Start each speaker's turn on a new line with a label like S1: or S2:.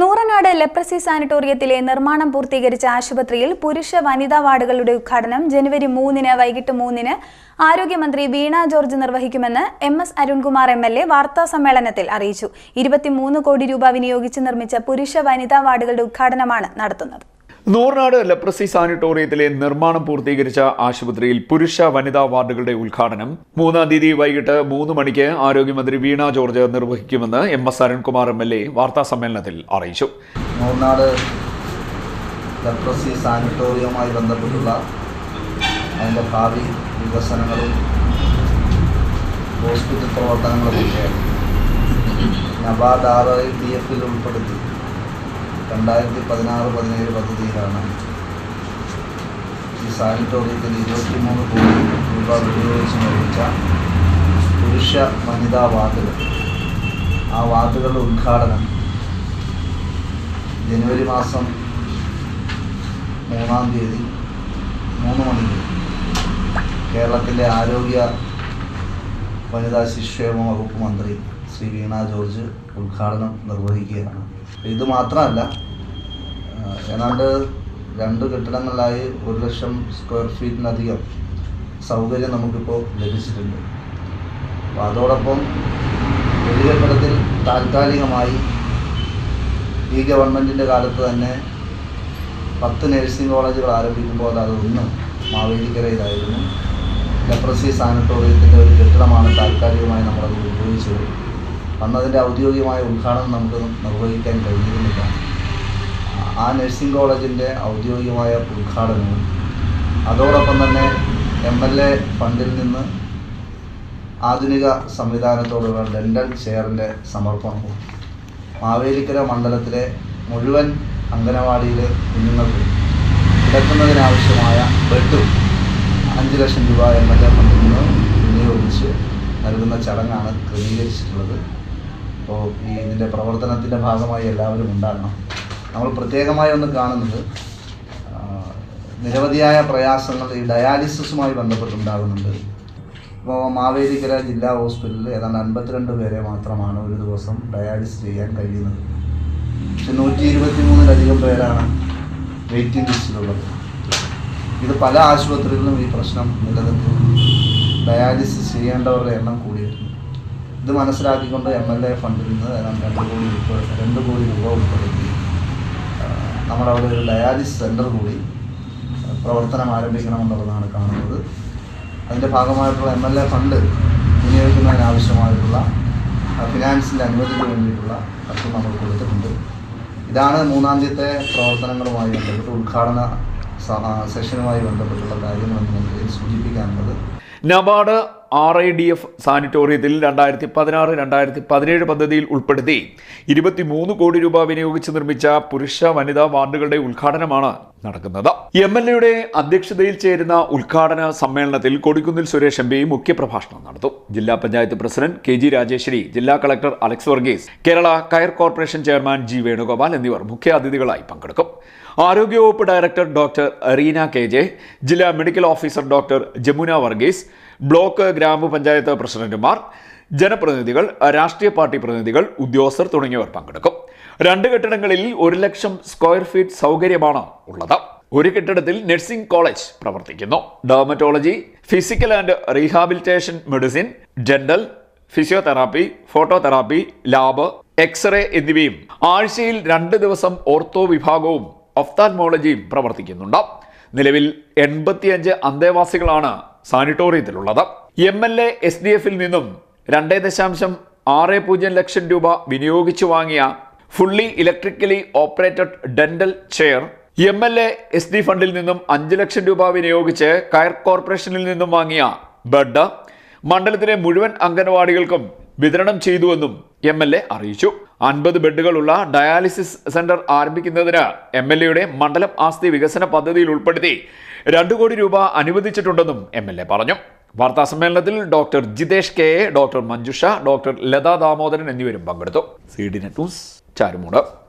S1: Nooranad leprosy സാനിറ്റോറിയത്തിലെ നിർമ്മാണം പൂർത്തീകരിച്ച ആശുപത്രിയിൽ പുരുഷ വനിതാ വാർഡുകളുടെ ഉദ്ഘാടനം ജനുവരി മൂന്നിന് വൈകിട്ട് മൂന്നിന് ആരോഗ്യമന്ത്രി Veena George നിർവഹിക്കുമെന്ന് M S Arunkumar M L A വാർത്താ സമ്മേളനത്തിൽ അറിയിച്ചു. ഇരുപത്തിമൂന്ന് കോടി രൂപ വിനിയോഗിച്ച് നിർമ്മിച്ച പുരുഷ വനിതാ വാർഡുകളുടെ ഉദ്ഘാടനമാണ് നടത്തുന്നത്.
S2: നൂർനാട് ലെപ്രസി സാനിറ്റോറിയത്തിലെ നിർമ്മാണം പൂർത്തീകരിച്ച ആശുപത്രിയിൽ പുരുഷ വനിതാ വാർഡുകളുടെ ഉദ്ഘാടനം. മൂന്നാം തീയതി വൈകിട്ട് മൂന്ന് മണിക്ക് ആരോഗ്യമന്ത്രി Veena George നിർവഹിക്കുമെന്ന് M S Arunkumar M L A വാർത്താ സമ്മേളനത്തിൽ അറിയിച്ചു.
S3: നൂറിനാട് ലെപ്രസി സാനിറ്റോറിയവുമായി ബന്ധപ്പെട്ടുള്ള അതിന്റെ ഭാവി വികസനങ്ങളും ഹോസ്പിറ്റൽ പ്രവർത്തനങ്ങളുമൊക്കെ നബാർഡ് ആർ ഐ ഡി എഫിൽ ഉൾപ്പെടുത്തി. രണ്ടായിരത്തി പതിനാറ് പതിനേഴ് പദ്ധതിയിലാണ് ഈ സാനിറ്റോറിയത്തിൽ ഇരുപത്തി മൂന്ന് കോടി രൂപ വിനിയോഗിച്ച് നിർമ്മിച്ച പുരുഷ വനിതാ വാർഡുകൾ. ആ വാർഡുകളുടെ ഉദ്ഘാടനം ജനുവരി മാസം മൂന്നാം തീയതി മൂന്ന് മണിക്ക് കേരളത്തിലെ ആരോഗ്യ വനിതാ ശിശുക്ഷേമ വകുപ്പ് മന്ത്രി ശ്രീ വീണ ജോർജ് ഉദ്ഘാടനം നിർവഹിക്കുകയാണ്. ഇത് മാത്രമല്ല ഏതാണ്ട് രണ്ട് കെട്ടിടങ്ങളിലായി ഒരു ലക്ഷം സ്ക്വയർ ഫീറ്റിനധികം സൗകര്യം നമുക്കിപ്പോൾ ലഭിച്ചിട്ടുണ്ട്. അപ്പോൾ അതോടൊപ്പം വലിയ കെട്ടിടത്തിൽ താൽക്കാലികമായി ഈ ഗവൺമെന്റിന്റെ കാലത്ത് തന്നെ പത്ത് നഴ്സിംഗ് കോളേജുകൾ ആരംഭിക്കുമ്പോൾ അത് ഒന്ന് മാവേലിക്കരയിലായിരുന്നു. ലെപ്രസി സാനിറ്റോറിയത്തിന്റെ ഒരു കെട്ടിടമാണ് താൽക്കാലികമായി നമ്മളത് ഉപയോഗിച്ചത്. അന്നതിന്റെ ഔദ്യോഗികമായ ഉദ്ഘാടനം നമുക്ക് നിർവഹിക്കാൻ കഴിഞ്ഞിരുന്നില്ല. ആ നഴ്സിംഗ് കോളേജിന്റെ ഔദ്യോഗികമായ ഉദ്ഘാടനവും അതോടൊപ്പം തന്നെ എം എൽ എ ഫണ്ടിൽ നിന്ന് ആധുനിക സംവിധാനത്തോടുള്ള ഡെന്റൽ ചെയറിന്റെ സമർപ്പണവും മാവേലിക്കര മണ്ഡലത്തിലെ മുഴുവൻ അംഗനവാടിയിലെ കുഞ്ഞുങ്ങൾക്ക് കിടക്കുന്നതിനാവശ്യമായ ബെഡും അഞ്ച് ലക്ഷം രൂപ എം എൽ എ ഫണ്ടിൽ നിന്ന് വിനിയോഗിച്ച് നൽകുന്ന ചടങ്ങാണ് ക്രമീകരിച്ചിട്ടുള്ളത്. അപ്പോൾ ഈ ഇതിന്റെ പ്രവർത്തനത്തിന്റെ ഭാഗമായി എല്ലാവരും ഉണ്ടാകണം. നമ്മൾ പ്രത്യേകമായി ഒന്ന് കാണുന്നത് നിരവധിയായ പ്രയാസങ്ങൾ ഈ ഡയാലിസിസുമായി ബന്ധപ്പെട്ടുണ്ടാകുന്നുണ്ട്. ഇപ്പോൾ മാവേലിക്കര ജില്ലാ ഹോസ്പിറ്റലിൽ ഏതാണ്ട് അൻപത്തിരണ്ട് പേരെ മാത്രമാണ് ഒരു ദിവസം ഡയാലിസിസ് ചെയ്യാൻ കഴിയുന്നത്. പക്ഷെ നൂറ്റി ഇരുപത്തി മൂന്നിലധികം പേരാണ് വെയിറ്റിംഗ് ലിസ്റ്റിലുള്ളത്. ഇത് പല ആശുപത്രികളിലും ഈ പ്രശ്നം നിലനിൽക്കുന്നു ഡയാലിസിസ് ചെയ്യേണ്ടവരുടെ എണ്ണം കൂടിയിരുന്നു ഇത് മനസ്സിലാക്കിക്കൊണ്ട് എം എൽ എ ഫണ്ടിൽ നിന്ന് രണ്ട് കോടി രൂപ രണ്ട് കോടി രൂപ ഉൾപ്പെടുത്തി. നമ്മുടെ നമ്മളവിടെ ഒരു ഡയാലിസിസ് സെന്റർ കൂടി പ്രവർത്തനം ആരംഭിക്കണമെന്നുള്ളതാണ് കാണുന്നത്. അതിന്റെ ഭാഗമായിട്ടുള്ള എം എൽ എ ഫണ്ട് വിനിയോഗിക്കുന്നതിനാവശ്യമായിട്ടുള്ള ഫിനാൻസിന്റെ അനുമതിക്ക് വേണ്ടിയിട്ടുള്ള കത്ത് നമ്മൾ കൊടുത്തിട്ടുണ്ട്. ഇതാണ് മൂന്നാം തീയത്തെ പ്രവർത്തനങ്ങളുമായി ബന്ധപ്പെട്ട് ഉദ്ഘാടന സെഷനുമായി ബന്ധപ്പെട്ടുള്ള കാര്യങ്ങളെന്ന് സൂചിപ്പിക്കാനുള്ളത്
S2: NABARD R I D F സാനിറ്റോറിയത്തിൽ രണ്ടായിരത്തി പതിനാറ് രണ്ടായിരത്തി പതിനേഴ് പദ്ധതിയിൽ ഉൾപ്പെടുത്തി ഇരുപത്തിമൂന്ന് കോടി രൂപ വിനിയോഗിച്ച് നിർമ്മിച്ച പുരുഷ വനിതാ വാർഡുകളുടെ ഉദ്ഘാടനമാണ് നടക്കുന്നത്. എം എൽ എയുടെ അധ്യക്ഷതയിൽ ചേരുന്ന ഉദ്ഘാടന സമ്മേളനത്തിൽ കൊടിക്കുന്നിൽ സുരേഷ് എം പി മുഖ്യപ്രഭാഷണം നടത്തും. ജില്ലാ panchayat president K G Rajeshwari ജില്ലാ കളക്ടർ അലക്സ് വർഗീസ് കേരള കയർ കോർപ്പറേഷൻ ചെയർമാൻ ജി വേണുഗോപാൽ എന്നിവർ മുഖ്യാതിഥികളായി പങ്കെടുക്കും. ആരോഗ്യവകുപ്പ് director doctor Reena K J ജില്ലാ medical officer doctor Jamuna Varghese block ഗ്രാമപഞ്ചായത്ത് പ്രസിഡന്റുമാർ ജനപ്രതിനിധികൾ രാഷ്ട്രീയ പാർട്ടി പ്രതിനിധികൾ ഉദ്യോഗസ്ഥർ തുടങ്ങിയവർ പങ്കെടുക്കും. രണ്ട് കെട്ടിടങ്ങളിൽ ഒരു ലക്ഷം സ്ക്വയർ ഫീറ്റ് സൗകര്യമാണ് ഉള്ളത്. ഒരു കെട്ടിടത്തിൽ നഴ്സിംഗ് കോളേജ് പ്രവർത്തിക്കുന്നു. Dermatology physical and rehabilitation medicine general physiotherapy phototherapy lab x-ray എന്നിവയും ആഴ്ചയിൽ രണ്ട് ദിവസം ഓർത്തോ വിഭാഗവും ഒഫ്താൽമോളജിയും പ്രവർത്തിക്കുന്നുണ്ട്. നിലവിൽ എൺപത്തിയഞ്ച് അന്തേവാസികളാണ് സാനിറ്റോറിയത്തിലുള്ളത്. M L A S D എഫിൽ നിന്നും രണ്ടേ ദശാംശം ആറ് പൂജ്യം ലക്ഷം രൂപ വിനിയോഗിച്ചു വാങ്ങിയ fully electrically operated dental chair M L A S D ഫണ്ടിൽ നിന്നും അഞ്ച് ലക്ഷം രൂപ വിനിയോഗിച്ച് കയർ കോർപ്പറേഷനിൽ നിന്നും വാങ്ങിയ ബെഡ് മണ്ഡലത്തിലെ മുഴുവൻ അംഗനവാടികൾക്കും വിതരണം ചെയ്തുവെന്നും എം എൽ എ അറിയിച്ചു. അൻപത് ബെഡുകളുള്ള ഡയാലിസിസ് സെന്റർ ആരംഭിക്കുന്നതിന് എം എൽ എയുടെ മണ്ഡലം ആസ്തി വികസന പദ്ധതിയിൽ ഉൾപ്പെടുത്തി രണ്ടു കോടി രൂപ അനുവദിച്ചിട്ടുണ്ടെന്നും എം എൽ എ പറഞ്ഞു. വാർത്താ സമ്മേളനത്തിൽ doctor Jithesh K doctor Manjusha doctor Latha Damodaran എന്നിവരും പങ്കെടുത്തു. C D net news. Charummoodu